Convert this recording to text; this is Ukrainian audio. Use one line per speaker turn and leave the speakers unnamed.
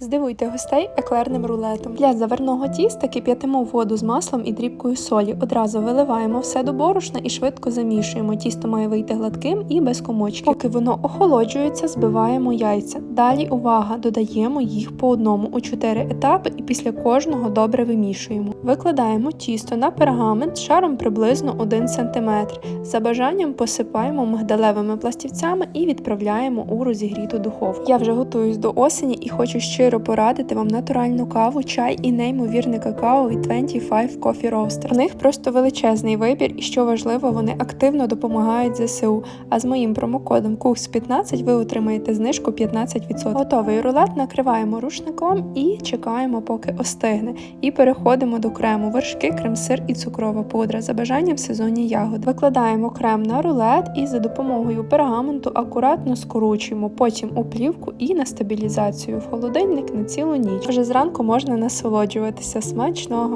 Здивуйте гостей еклерним рулетом. Для заварного тіста кип'ятимо воду з маслом і дрібкою солі. Одразу виливаємо все до борошна і швидко замішуємо. Тісто має вийти гладким і без комочків. Поки воно охолоджується, збиваємо яйця. Далі увага, додаємо їх по одному у 4 етапи і після кожного добре вимішуємо. Викладаємо тісто на пергамент шаром приблизно 1 см. За бажанням посипаємо мигдалевими пластівцями і відправляємо у розігріту духовку. Я вже готуюсь до осені і хочу щиро порадити вам натуральну каву, чай і неймовірне какао від 25 Coffee Roaster. У них просто величезний вибір, і що важливо, вони активно допомагають ЗСУ. А з моїм промокодом KUX15 ви отримаєте знижку 15%. Готовий рулет накриваємо рушником і чекаємо, поки остигне. І переходимо до крему: вершки, крем-сир і цукрова пудра. За бажанням сезонні ягоди. Викладаємо крем на рулет і за допомогою пергаменту акуратно скручуємо, потім у плівку і на стабілізацію в холодильник на цілу ніч. Вже зранку можна насолоджуватися смачного.